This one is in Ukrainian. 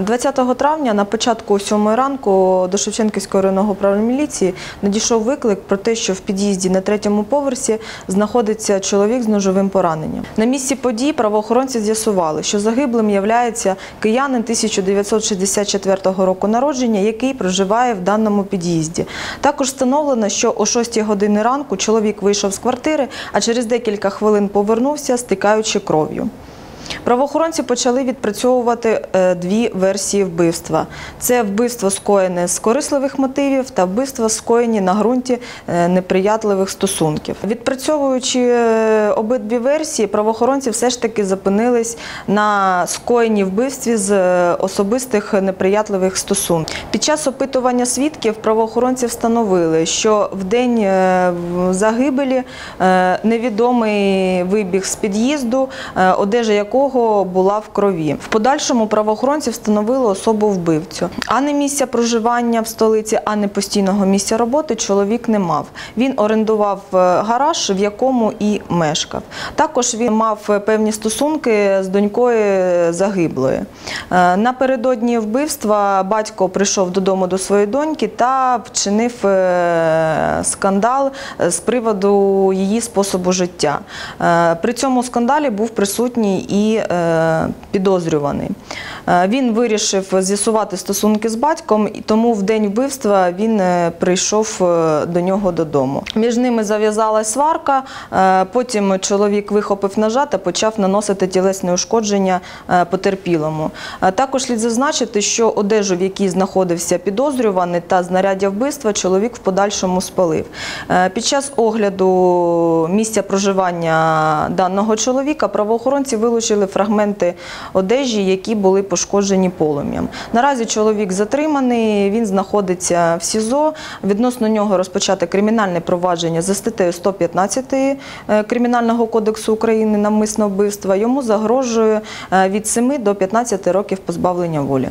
20 травня на початку 7 ранку до Шевченківського районного управління міліції надійшов виклик про те, що в під'їзді на третьому поверсі знаходиться чоловік з ножовим пораненням. На місці подій правоохоронці з'ясували, що загиблим являється киянин 1964 року народження, який проживає в даному під'їзді. Також встановлено, що о 6 години ранку чоловік вийшов з квартири, а через декілька хвилин повернувся, стикаючи кров'ю. Правоохоронці почали відпрацьовувати е, дві версії вбивства: це вбивство скоєне з корисливих мотивів та вбивство скоєні на ґрунті е, неприятливих стосунків. Відпрацьовуючи е, обидві версії, правоохоронці все ж таки зупинились на скоєнні вбивстві з особистих неприятливих стосунків. Під час опитування свідків правоохоронці встановили, що в день загибелі невідомий вибіг з під'їзду, одежа якого була в крові. В подальшому правоохоронці встановили особу вбивцю. А не місця проживання в столиці, а не постійного місця роботи чоловік не мав. Він орендував е, гараж, в якому і мешкав. Також він мав е, певні стосунки з донькою загиблої. Е, Напередодні вбивства батько прийшов додому до своєї доньки та вчинив скандал з приводу її способу життя. При цьому скандалі був присутній і е, підозрюваний. Е, Він вирішив з'ясувати стосунки з батьком, і тому в день вбивства він е, прийшов до нього додому. Між ними зав'язалась сварка. Потім чоловік вихопив ножа та почав наносити тілесне ушкодження потерпілому. Також слід зазначити, що одежу, в якій знаходився підозрюваний, та знаряддя вбивства чоловік в подальшому спалив. Під час огляду місця проживання даного чоловіка правоохоронці вилучили фрагменти одежі, які були пошкоджені полум'ям. Наразі чоловік затриманий, він знаходиться в СІЗО. Відносно нього розпочати кримінальне провадження за статтею 115 е, Кримінального кодексу України навмисне вбивство. Йому загрожує е, від 7 до 15 років позбавлення волі.